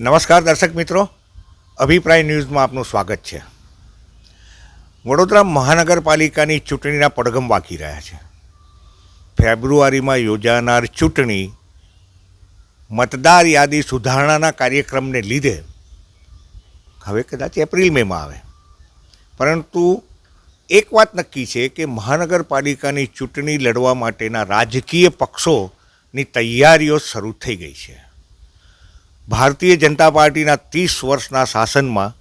નમસ્કાર દર્શક મિત્રો. અભિપ્રાય ન્યૂઝમાં આપનું સ્વાગત છે. વડોદરા મહાનગરપાલિકાની ચૂંટણીના પડઘમ વાગી રહ્યા છે. ફેબ્રુઆરીમાં યોજાનાર ચૂંટણી મતદાર યાદી સુધારણાના કાર્યક્રમને લીધે હવે કદાચ એપ્રિલ મેમાં આવે. પરંતુ એક વાત નક્કી છે કે મહાનગરપાલિકાની ચૂંટણી લડવા માટેના રાજકીય પક્ષોની તૈયારીઓ શરૂ થઈ ગઈ છે. ભારતીય જનતા પાર્ટીના ત્રીસ વર્ષના શાસનમાં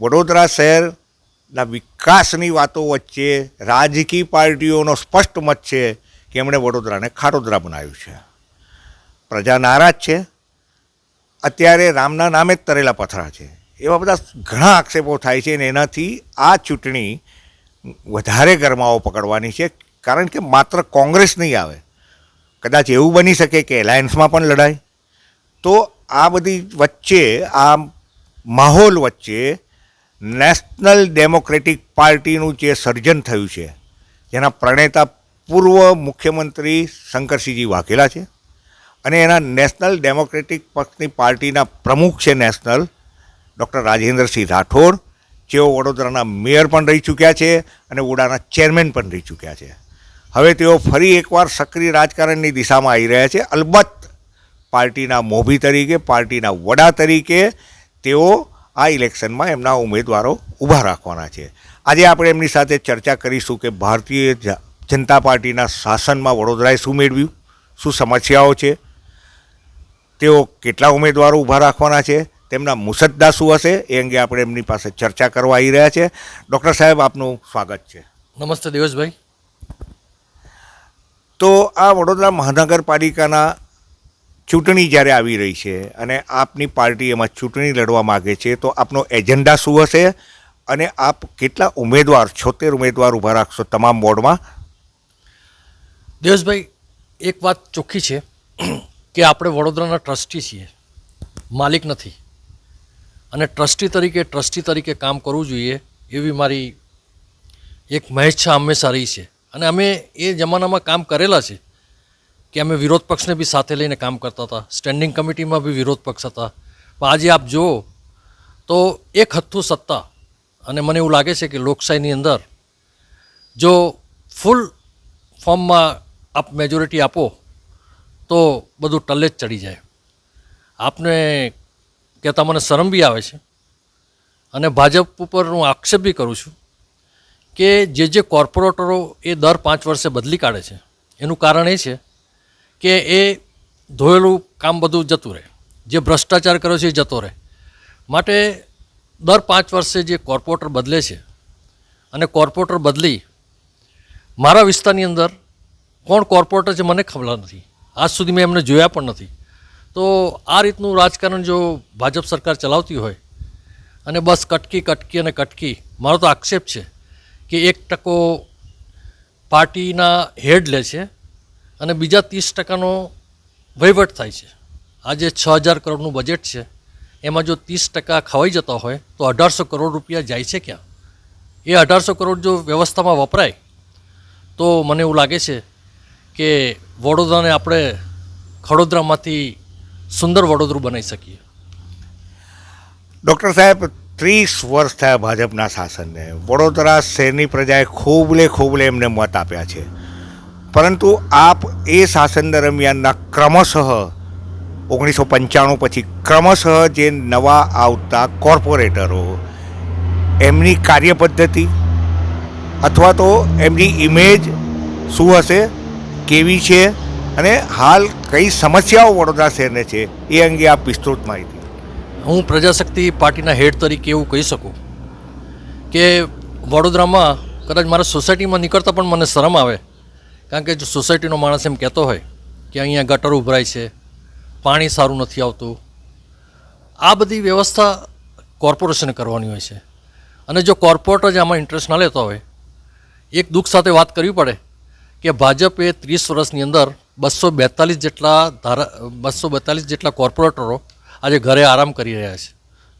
વડોદરા શહેરના વિકાસની વાતો વચ્ચે રાજકીય પાર્ટીઓનો સ્પષ્ટ મત છે કે એમણે વડોદરાને ખારોદરા બનાવ્યું છે. પ્રજા નારાજ છે. અત્યારે રામના નામે જ તરેલા પથરા છે. એવા બધા ઘણા આક્ષેપો થાય છે અને એનાથી આ ચૂંટણી વધારે ગરમાવો પકડવાની છે, કારણ કે માત્ર કોંગ્રેસ નહીં આવે. કદાચ એવું બની શકે કે એલાયન્સમાં પણ લડાય. તો આ બધી વચ્ચે, આ માહોલ વચ્ચે નેશનલ ડેમોક્રેટિક પાર્ટીનું જે સર્જન થયું છે, જેના પ્રણેતા પૂર્વ મુખ્યમંત્રી શંકરસિંહજી વાઘેલા છે અને એના નેશનલ ડેમોક્રેટિક પક્ષની પાર્ટીના પ્રમુખ છે નેશનલ ડૉક્ટર રાજેન્દ્રસિંહ રાઠોડ, જેઓ વડોદરાના મેયર પણ રહી ચૂક્યા છે અને ઉડાના ચેરમેન પણ રહી ચૂક્યા છે. હવે તેઓ ફરી એકવાર સક્રિય રાજકારણની દિશામાં આવી રહ્યા છે. અલબત્ત પાર્ટીના મોભી તરીકે પાર્ટીના વડા તરીકે તેઓ આ ઇલેક્શનમાં એમના ઉમેદવારો ઊભા રાખવાના છે. આજે આપણે એમની સાથે ચર્ચા કરીશું કે ભારતીય જનતા પાર્ટીના શાસનમાં વડોદરાએ શું મેળવ્યું? શું સમસ્યાઓ છે? તેઓ કેટલા ઉમેદવારો ઊભા રાખવાના છે? તેમના મુસદ્દા શું હશે? એ અંગે આપણે એમની પાસે ચર્ચા કરવા આવી રહ્યા છે. ડૉક્ટર સાહેબ આપનું સ્વાગત છે. નમસ્તે દિવસભાઈ તો આ વડોદરા મહાનગરપાલિકાના ચૂંટણી જ્યારે આવી રહી છે અને આપની પાર્ટી એમાં ચૂંટણી લડવા માગે છે, તો આપનો એજન્ડા શું હશે અને આપ કેટલા ઉમેદવાર, છોતેર ઉમેદવાર ઊભા રાખશો તમામ વોર્ડમાં? દેવસભાઈ એક વાત ચોખ્ખી છે કે આપણે વડોદરાના ટ્રસ્ટી છીએ, માલિક નથી. અને ટ્રસ્ટી તરીકે ટ્રસ્ટી તરીકે કામ કરવું જોઈએ એવી મારી એક મહેચ્છા હંમેશા રહી છે. અને અમે એ જમાનામાં કામ કરેલા છે. કે અમે વિરોધ પક્ષને બી સાથે લઈને કામ કરતા હતા. સ્ટેન્ડિંગ કમિટીમાં બી વિરોધ પક્ષ હતા. પણ આજે આપ જુઓ તો એક હથ્થું સત્તા અને મને એવું લાગે છે કે લોકશાહીની અંદર જો ફૂલ ફોર્મમાં આપ મેજોરિટી આપો તો બધું ટલ્લે જ ચડી જાય. આપને કહેતા મને શરમ બી આવે છે અને ભાજપ ઉપર હું આક્ષેપ બી કરું છું કે જે જે કોર્પોરેટરો એ દર પાંચ વર્ષે બદલી કાઢે છે. એનું કારણ એ છે કે એ ધોયેલું કામ બધું જતું રહે. જે ભ્રષ્ટાચાર કર્યો છે એ જતો રહે. માટે દર પાંચ વર્ષે જે કોર્પોરેટર બદલે છે, અને કોર્પોરેટર બદલી મારા વિસ્તારની અંદર કોણ કોર્પોરેટર છે મને ખબર નથી. આજ સુધી મેં એમને જોયા પણ નથી. તો આ રીતનું રાજકારણ જો ભાજપ સરકાર ચલાવતી હોય, અને બસ કટકી કટકી અને કટકી, મારો તો આક્ષેપ છે કે એક ટકો પાર્ટીના હેડ લે છે અને બીજા ત્રીસ ટકાનો વહીવટ થાય છે. આજે છ હજાર કરોડનું બજેટ છે. એમાં જો ત્રીસ ટકા ખવાઈ જતા હોય, તો અઢારસો કરોડ રૂપિયા જાય છે ક્યાં? એ અઢારસો કરોડ જો વ્યવસ્થામાં વપરાય, તો મને એવું લાગે છે કે વડોદરાને આપણે ખડોદરામાંથી સુંદર વડોદરું બનાવી શકીએ. ડૉક્ટર સાહેબ, ત્રીસ વર્ષ થયા ભાજપના શાસનને. વડોદરા શહેરની પ્રજાએ ખૂબલે ખૂબલે એમને મત આપ્યા છે. પરંતુ આપ એ શાસન દરમિયાનના ક્રમશઃ, ઓગણીસો પંચાણું પછી ક્રમશઃ જે નવા આવતા કોર્પોરેટરો, એમની કાર્યપદ્ધતિ અથવા તો એમની ઇમેજ શું હશે, કેવી છે અને હાલ કઈ સમસ્યાઓ વડોદરા શહેરને છે, એ અંગે આપ વિસ્તૃત માહિતી. હું પ્રજાશક્તિ પાર્ટીના હેડ તરીકે એવું કહી શકું કે વડોદરામાં કદાચ મારા સોસાયટીમાં નીકળતા પણ મને શરમ આવે. કારણ કે જો સોસાયટીનો માણસ એમ કહેતો હોય કે અહીંયા ગટર ઉભરાય છે, પાણી સારું નથી આવતું, આ બધી વ્યવસ્થા કોર્પોરેશને કરવાની હોય છે. અને જો કોર્પોરેટર જ આમાં ઇન્ટરેસ્ટ ના લેતા હોય, એક દુઃખ સાથે વાત કરવી પડે કે ભાજપે ત્રીસ વર્ષની અંદર બસો બેતાલીસ જેટલા ધારા, બસો બેતાલીસ જેટલા કોર્પોરેટરો આજે ઘરે આરામ કરી રહ્યા છે.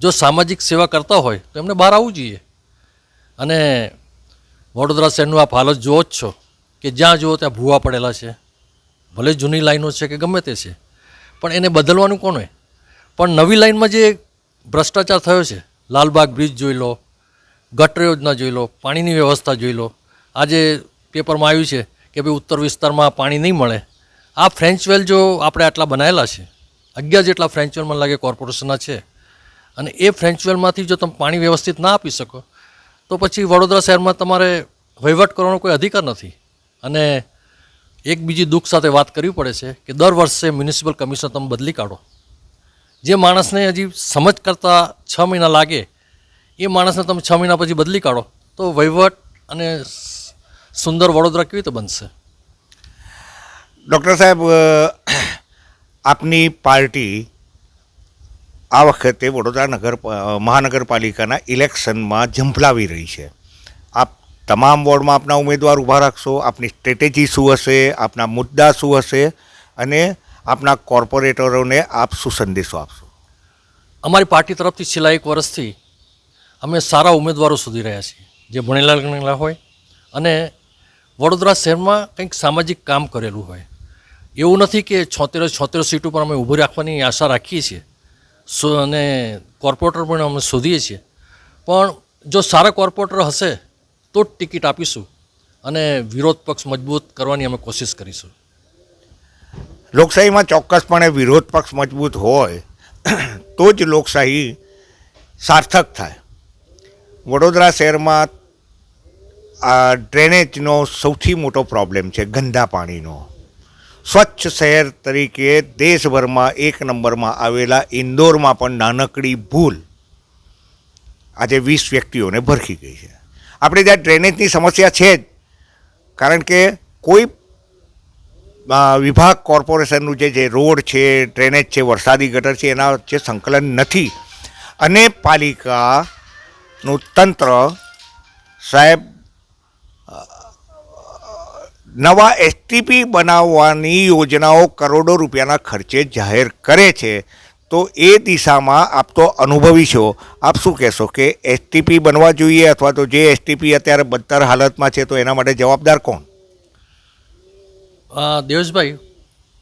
જો સામાજિક સેવા કરતા હોય તો એમને બહાર આવવું જોઈએ. અને વડોદરા શહેરનું આપ હાલત જુઓ જ છો. કે જ્યાં જુઓ ત્યાં ભૂવા પડેલા છે. ભલે જૂની લાઈનો છે કે ગમે તે છે. પણ એને બદલવાનું હોય? પણ નવી લાઈનમાં જે ભ્રષ્ટાચાર થયો છે, લાલબાગ બ્રિજ જોઈ લો, ગટર યોજના જોઈ લો, પાણીની વ્યવસ્થા જોઈ લો, આજે પેપરમાં આવ્યું છે કે ભાઈ ઉત્તર વિસ્તારમાં પાણી નહીં મળે. આ ફ્રેન્ચ વેલ જો આપણે આટલા બનાવેલા છે, અગિયાર જેટલા ફ્રેન્ચ વેલ મને લાગે કોર્પોરેશનના છે, અને એ ફ્રેન્ચ વેલમાંથી જો તમે પાણી વ્યવસ્થિત ના આપી શકો, તો પછી વડોદરા શહેરમાં તમારે વહીવટ કરવાનો કોઈ અધિકાર નથી. અને એક બીજી દુઃખ સાથે વાત કરવી પડે છે કે દર વર્ષે મ્યુનિસિપલ કમિશનર તમે બદલી કાઢો. જે માણસને હજી સમજ કરતાં છ મહિના લાગે, એ માણસને તમે છ મહિના પછી બદલી કાઢો તો વહીવટ અને સુંદર વડોદરા કેવી રીતે બનશે? ડૉક્ટર સાહેબ આપની પાર્ટી આ વખતે વડોદરા નગર મહાનગરપાલિકાના ઇલેક્શનમાં ઝંપલાવી રહી છે. તમામ વોર્ડમાં આપના ઉમેદવાર ઊભા રાખશો, આપની સ્ટ્રેટેજી શું હશે, આપના મુદ્દા શું હશે અને આપના કોર્પોરેટરોને આપ શું સંદેશો આપશો? અમારી પાર્ટી તરફથી છેલ્લા એક વર્ષથી અમે સારા ઉમેદવારો શોધી રહ્યા છીએ, જે ભણેલા ગણેલા હોય અને વડોદરા શહેરમાં કંઈક સામાજિક કામ કરેલું હોય. એવું નથી કે છોતેર છોતેર સીટ ઉપર અમે ઊભી રાખવાની આશા રાખીએ છીએ, સો અને કોર્પોરેટર પણ અમે શોધીએ છીએ. પણ જો સારા કોર્પોરેટર હશે તો જ ટિકિટ આપીશું અને વિરોધ પક્ષ મજબૂત કરવાની અમે કોશિશ કરીશું. લોકશાહીમાં ચોક્કસપણે વિરોધ પક્ષ મજબૂત હોય, તો જ લોકશાહી સાર્થક થાય. વડોદરા શહેરમાં આ ડ્રેનેજનો સૌથી મોટો પ્રોબ્લેમ છે, ગંદા પાણીનો. સ્વચ્છ શહેર તરીકે દેશભરમાં એક નંબરમાં આવેલા ઇન્દોરમાં પણ નાનકડી ભૂલ આજે વીસ વ્યક્તિઓને ભરખી ગઈ છે. આપણે ત્યાં ડ્રેનેજની સમસ્યા છે જ. કારણ કે કોઈ વિભાગ કોર્પોરેશનનું જે જે રોડ છે ડ્રેનેજ છે, વરસાદી ગટર છે, એના જે સંકલન નથી. અને પાલિકાનું તંત્ર સાહેબ નવા એસટીપી બનાવવાની યોજનાઓ કરોડો રૂપિયાના ખર્ચે જાહેર કરે છે. તો એ દિશામાં આપ તો અનુભવી છો. આપ શું કહેશો કે એસટીપી બનવા જોઈએ અથવા તો જે એસટીપી અત્યારે બદતર હાલતમાં છે તો એના માટે જવાબદાર કોણ? દેવેશભાઈ,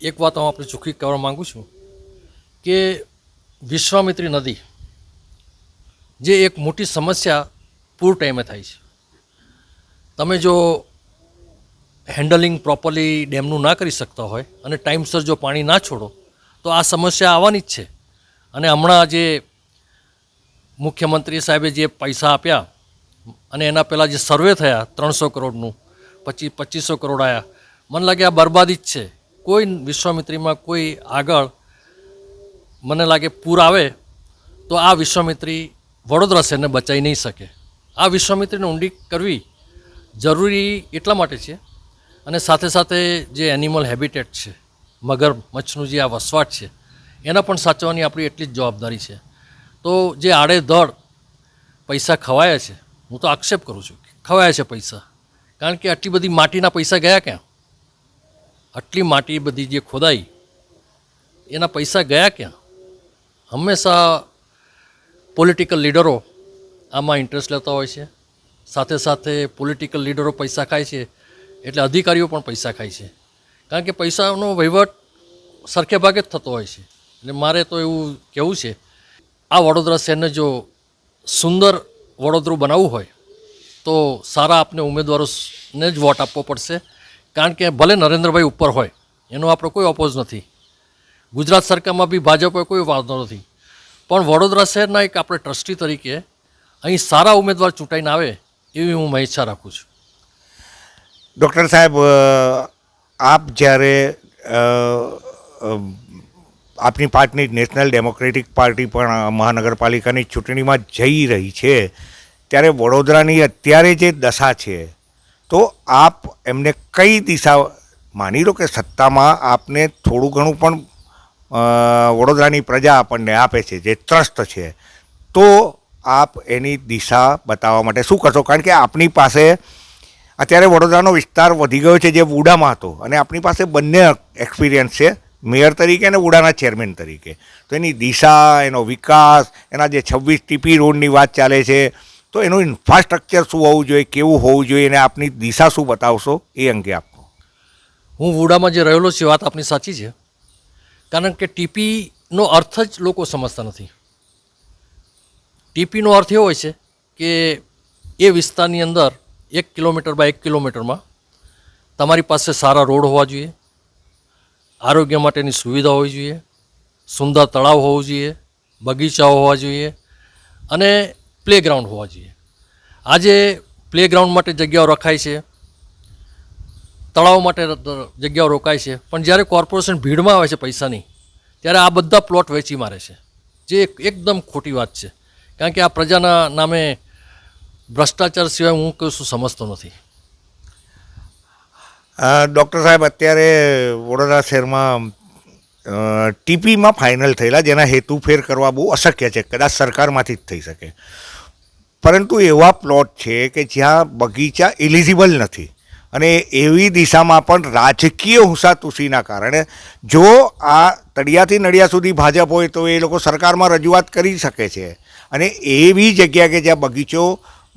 એક વાત હું આપણે ચૂકી કહેવા માગું છું કે વિશ્વામિત્રી નદી જે એક મોટી સમસ્યા પૂર ટાઈમે થાય છે. તમે જો હેન્ડલિંગ પ્રોપરલી ડેમનું ના કરી શકતા હોય અને ટાઈમસર જો પાણી ના છોડો, તો આ સમસ્યા આવવાની જ છે. અને હમણાં જે મુખ્યમંત્રી સાહેબે જે પૈસા આપ્યા અને એના પહેલાં જે સર્વે થયા ત્રણસો કરોડનું પચીસ પચીસો કરોડ આવ્યા મને લાગે આ બરબાદી જ છે. કોઈ વિશ્વામિત્રીમાં કોઈ આગળ મને લાગે પૂર આવે તો આ વિશ્વામિત્રી વડોદરા શહેરને બચાવી નહીં શકે. આ વિશ્વામિત્રીને ઊંડી કરવી જરૂરી એટલા માટે છે અને સાથે સાથે જે એનિમલ હેબિટેટ છે, મગર, મચ્છનું જે આ વસવાટ છે એના પણ સાચવવાની આપણી એટલી જ જવાબદારી છે. તો જે આડેધડ પૈસા ખવાયા છે, હું તો આક્ષેપ કરું છું ખવાયા છે પૈસા. કારણ કે આટલી બધી માટીના પૈસા ગયા ક્યાં? આટલી માટી બધી જે ખોદાઈ, એના પૈસા ગયા ક્યાં? હંમેશા પોલિટિકલ લીડરો આમાં ઇન્ટરેસ્ટ લેતા હોય છે. સાથે સાથે પોલિટિકલ લીડરો પૈસા ખાય છે, એટલે અધિકારીઓ પણ પૈસા ખાય છે. કારણ કે પૈસાનો વહીવટ સરખે ભાગે જ થતો હોય છે. એટલે મારે તો એવું કહેવું છે, આ વડોદરા શહેરને જો સુંદર વડોદરું બનાવવું હોય, તો સારા આપને ઉમેદવારોને જ વોટ આપવો પડશે. કારણ કે ભલે નરેન્દ્રભાઈ ઉપર હોય, એનો આપણો કોઈ ઓપોઝ નથી. ગુજરાત સરકારમાં બી ભાજપે કોઈ વાંધો નથી. પણ વડોદરા શહેરના એક આપણે ટ્રસ્ટી તરીકે અહીં સારા ઉમેદવાર ચૂંટાઈને આવે, એવી હું ઈચ્છા રાખું છું. ડૉક્ટર સાહેબ આપ જ્યારે આપની પાર્ટીની નેશનલ ડેમોક્રેટિક પાર્ટી પણ મહાનગરપાલિકાની ચૂંટણીમાં જઈ રહી છે. ત્યારે વડોદરાની અત્યારે જે દશા છે, તો આપ એમને કઈ દિશા માની લો કે સત્તામાં આપને થોડું ઘણું પણ વડોદરાની પ્રજા આપણને આપે છે, જે ટ્રસ્ટ છે, તો આપ એની દિશા બતાવવા માટે શું કરશો? કારણ કે આપની પાસે અત્યારે વડોદરાનો વિસ્તાર વધી ગયો છે, જે વુડામાં હતો, અને આપણી પાસે બંને એક્સપિરિયન્સ છે. મેયર તરીકે અને ઉડાના ચેરમેન તરીકે. તો એની દિશા, એનો વિકાસ, એના જે છવ્વીસ ટીપી રોડની વાત ચાલે છે, તો એનું ઇન્ફ્રાસ્ટ્રક્ચર શું હોવું જોઈએ, કેવું હોવું જોઈએ, અને આપની દિશા શું બતાવશો એ અંગે આપો હું વુડામાં જે રહેલો છું વાત આપની સાચી છે. કારણ કે ટીપીનો અર્થ જ લોકો સમજતા નથી. ટીપીનો અર્થ એવો હોય છે કે એ વિસ્તારની અંદર એક કિલોમીટર બાય એક કિલોમીટરમાં તમારી પાસે સારા રોડ હોવા જોઈએ આરોગ્ય માટેની સુવિધા હોવી જોઈએ, સુંદર તળાવ હોવું જોઈએ, બગીચાઓ હોવા જોઈએ અને પ્લેગ્રાઉન્ડ હોવા જોઈએ. આજે પ્લેગ્રાઉન્ડ માટે જગ્યાઓ રખાય છે, તળાવ માટે જગ્યાઓ રોકાય છે, પણ જ્યારે કોર્પોરેશન ભીડમાં આવે છે પૈસાની, ત્યારે આ બધા પ્લોટ વેચી મારે છે. જે એકદમ ખોટી વાત છે. કારણ કે આ પ્રજાના નામે ભ્રષ્ટાચાર સિવાય હું કશું સમજતો નથી. ડૉક્ટર સાહેબ, અત્યારે વડોદરા શહેરમાં ટીપીમાં ફાઇનલ થયેલા, જેના હેતુ ફેર કરવા બહુ અશક્ય છે. કદાચ સરકારમાંથી જ થઈ શકે. પરંતુ એવા પ્લોટ છે કે જ્યાં બગીચા એલિજિબલ નથી. અને એવી દિશામાં પણ રાજકીય હુંસાતુસીના કારણે, જો આ તળિયાથી નડિયા સુધી ભાજપ હોય તો એ લોકો સરકારમાં રજૂઆત કરી શકે છે. અને એવી જગ્યા કે જ્યાં બગીચો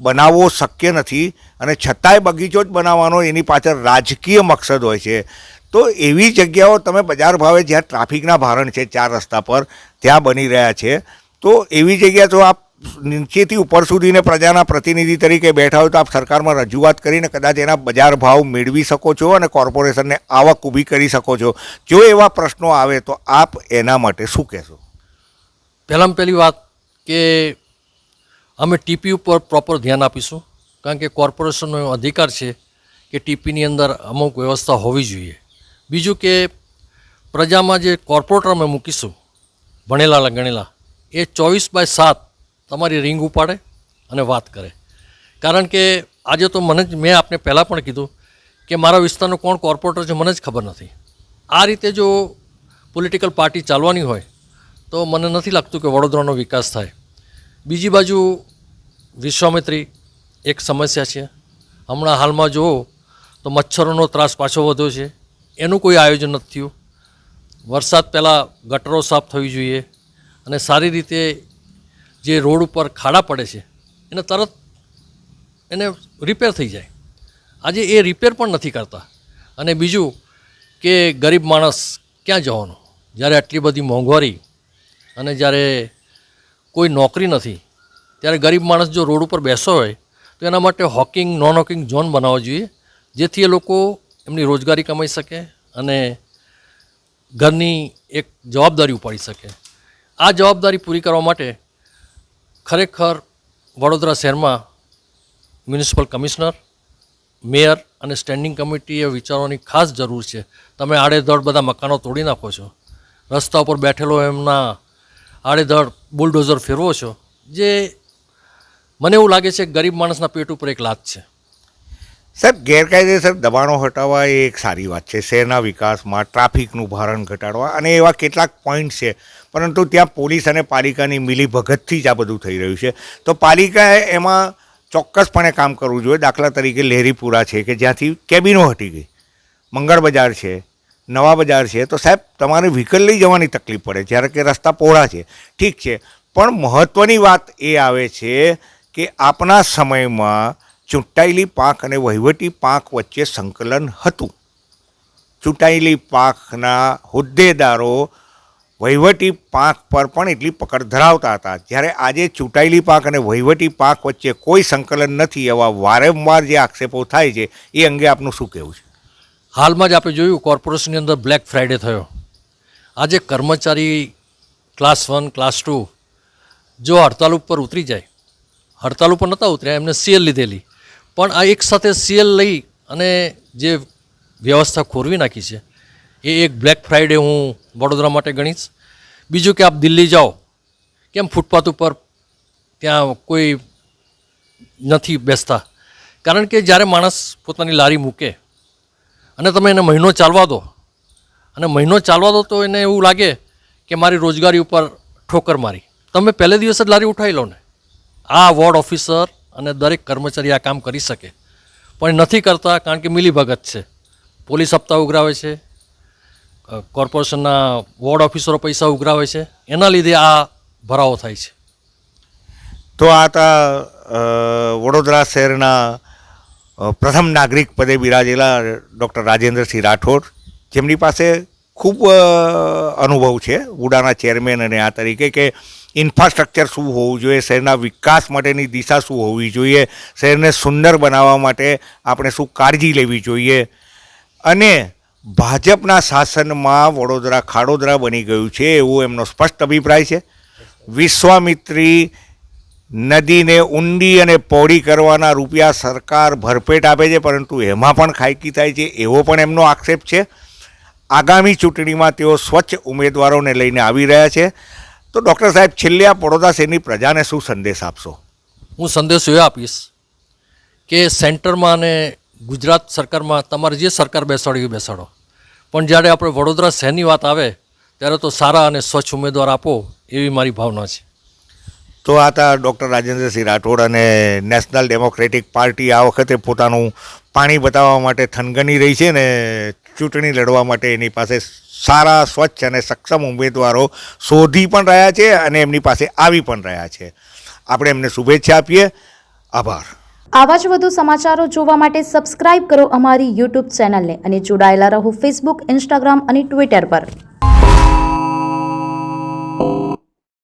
બનાવવો શક્ય નથી અને છતાંય બગીચો જ બનાવવાનો એની પાછળ રાજકીય મકસદ હોય છે. તો એવી જગ્યાઓ તમે બજાર ભાવે જ્યાં ટ્રાફિકના ભારણ છે, ચાર રસ્તા પર, ત્યાં બની રહ્યા છે. તો એવી જગ્યા તો આપ નીચેથી ઉપર સુધીને પ્રજાના પ્રતિનિધિ તરીકે બેઠા હોય તો આપ સરકારમાં રજૂઆત કરીને કદાચ એના બજાર ભાવ મેળવી શકો છો અને કોર્પોરેશનને આવક ઊભી કરી શકો છો. જો એવા પ્રશ્નો આવે તો આપ એના માટે શું કહેશો? પહેલાં પહેલી વાત કે અમે ટીપી ઉપર પ્રોપર ધ્યાન આપીશું, કારણ કે કોર્પોરેશનનો અધિકાર છે કે ટીપીની અંદર અમુક વ્યવસ્થા હોવી જોઈએ. બીજું કે પ્રજામાં જે કોર્પોરેટર અમે મૂકીશું, ભણેલા ગણેલા, એ ચોવીસ બાય સાત તમારી રિંગ ઉપાડે અને વાત કરે. કારણ કે આજે તો મને જ, મેં આપને પહેલાં પણ કીધું કે મારા વિસ્તારનો કોણ કોર્પોરેટર છે મને જ ખબર નથી. આ રીતે જો પોલિટિકલ પાર્ટી ચાલવાની હોય, તો મને નથી લાગતું કે વડોદરાનો વિકાસ થાય. બીજી બાજુ વિશ્વામિત્રી એક સમસ્યા છે. હમણાં હાલમાં જુઓ તો મચ્છરોનો ત્રાસ પાછો વધ્યો છે. એનું કોઈ આયોજન નથી થયું. વરસાદ પહેલાં ગટરો સાફ થવી જોઈએ અને સારી રીતે જે રોડ ઉપર ખાડા પડે છે, એને તરત એને રિપેર થઈ જાય. આજે એ રિપેર પણ નથી કરતા. અને બીજું કે ગરીબ માણસ ક્યાં જવાનો? જ્યારે આટલી બધી મોંઘવારી અને જ્યારે કોઈ નોકરી નથી. ત્યારે ગરીબ માણસ જો રોડ ઉપર બેસો હોય, તો એના માટે હોકિંગ, નોન હોકિંગ ઝોન બનાવવો જોઈએ, જેથી એ લોકો એમની રોજગારી કમાઈ શકે અને ઘરની એક જવાબદારી ઉપાડી શકે. આ જવાબદારી પૂરી કરવા માટે ખરેખર વડોદરા શહેરમાં મ્યુનિસિપલ કમિશનર, મેયર અને સ્ટેન્ડિંગ કમિટીએ વિચારવાની ખાસ જરૂર છે. તમે આડેધડ બધા મકાનો તોડી નાખો છો. રસ્તા ઉપર બેઠેલો એમના આડેધડ બુલડોઝર ફેરવો છો, જે મને એવું લાગે છે ગરીબ માણસના પેટ ઉપર એક લાત છે. સાહેબ, ગેરકાયદેસર દબાણો હટાવવા એ એક સારી વાત છે. શહેરના વિકાસમાં ટ્રાફિકનું ભારણ ઘટાડવા અને એવા કેટલાક પોઈન્ટ છે. પરંતુ ત્યાં પોલીસ અને પાલિકાની મિલીભગતથી જ આ બધું થઈ રહ્યું છે. તો પાલિકાએ એમાં ચોક્કસપણે કામ કરવું જોઈએ. દાખલા તરીકે લહેરીપુરા છે કે જ્યાંથી કેબિનો હટી ગઈ. મંગળ બજાર છે. નવા બજાર છે, તો સાહેબ તમારે વ્હીકલ લઈ જવાની તકલીફ પડે, જ્યારે કે રસ્તા પહોળા છે. ઠીક છે, પણ મહત્ત્વની વાત એ આવે છે કે આપના સમયમાં ચૂંટાયેલી પાંખ અને વહીવટી પાંખ વચ્ચે સંકલન હતું. ચૂંટાયેલી પાંખના હોદ્દેદારો વહીવટી પાંખ પર પણ એટલી પકડ ધરાવતા હતા. જ્યારે આજે ચૂંટાયેલી પાંખ અને વહીવટી પાંખ વચ્ચે કોઈ સંકલન નથી એવા વારંવાર જે આક્ષેપો થાય છે, એ અંગે આપનું શું કહેવું છે? હાલમાં જ આપણે જોયું, કોર્પોરેશનની અંદર બ્લેક ફ્રાઇડે થયો. આજે કર્મચારી ક્લાસ વન ક્લાસ ટુ જો હડતાલ ઉપર ઉતરી જાય, હડતાલ ઉપર નહોતા ઉતર્યા, એમને સીએલ લીધેલી. પણ આ એક સાથે સીએલ લઈ અને જે વ્યવસ્થા ખોરવી નાખી છે, એ એક બ્લેક ફ્રાઇડે હું વડોદરા માટે ગણીશ. બીજું કે આપ દિલ્હી જાઓ, કેમ ફૂટપાથ ઉપર ત્યાં કોઈ નથી બેસતા? કારણ કે જ્યારે માણસ પોતાની લારી મૂકે અને તમે એને મહિનો ચાલવા દો. અને મહિનો ચાલવા દો તો એને એવું લાગે કે મારી રોજગારી ઉપર ઠોકર મારી. તમે પહેલે દિવસે જ લારી ઉઠાવી લો ને. આ વોર્ડ ઓફિસર અને દરેક કર્મચારી આ કામ કરી શકે. પણ નથી કરતા કારણ કે મિલીભગત છે. પોલીસ હપ્તા ઉઘરાવે છે. કોર્પોરેશનના વોર્ડ ઓફિસરો પૈસા ઉઘરાવે છે. એના લીધે આ ભરાવો થાય છે. તો આ તા વડોદરા શહેરના પ્રથમ નાગરિક પદે બિરાજેલા ડૉક્ટર રાજેન્દ્રસિંહ રાઠોડ, જેમની પાસે ખૂબ અનુભવ છે, ઉડાના ચેરમેન અને આ તરીકે કે ઇન્ફ્રાસ્ટ્રક્ચર શું હોવું જોઈએ, શહેરના વિકાસ માટેની દિશા શું હોવી જોઈએ, શહેરને સુંદર બનાવવા માટે આપણે શું કાળજી લેવી જોઈએ. અને ભાજપના શાસનમાં વડોદરા ખાડોદરા બની ગયું છે, એવો એમનો સ્પષ્ટ અભિપ્રાય છે. વિશ્વામિત્રી નદીને ઊંડી અને પહોળી કરવાના રૂપિયા સરકાર ભરપેટ આપે છે, પરંતુ એમાં પણ ખાયકી થાય છે, એવો પણ એમનો આક્ષેપ છે. આગામી ચૂંટણીમાં તેઓ સ્વચ્છ ઉમેદવારોને લઈને આવી રહ્યા છે. તો ડૉક્ટર સાહેબ, છેલ્લે આ પડોદા શહેરની પ્રજાને શું સંદેશ આપશો? હું સંદેશ એ આપીશ કે સેન્ટરમાં અને ગુજરાત સરકારમાં તમારે જે સરકાર બેસાડી બેસાડો. પણ જ્યારે આપણે વડોદરા શહેરની વાત આવે, ત્યારે તો સારા અને સ્વચ્છ ઉમેદવાર આપો એવી મારી ભાવના છે. તો આ હતા ડૉક્ટર રાજેન્દ્રસિંહ રાઠોડ અને નેશનલ ડેમોક્રેટિક પાર્ટી આ વખતે પોતાનું પાણી બતાવવા માટે થનગની રહી છે ને ચૂંટણી લડવા માટે એની પાસે સારા, સ્વચ્છ અને સક્ષમ ઉમેદવારો શોધી પણ રહ્યા છે અને એમની પાસે આવી પણ રહ્યા છે. આપણે એમને શુભેચ્છા આપીએ. આભાર. આવા જ વધુ સમાચારો જોવા માટે સબસ્ક્રાઇબ કરો અમારી યુટ્યુબ ચેનલને અને જોડાયેલા રહો ફેસબુક ઇન્સ્ટાગ્રામ અને ટ્વિટર પર.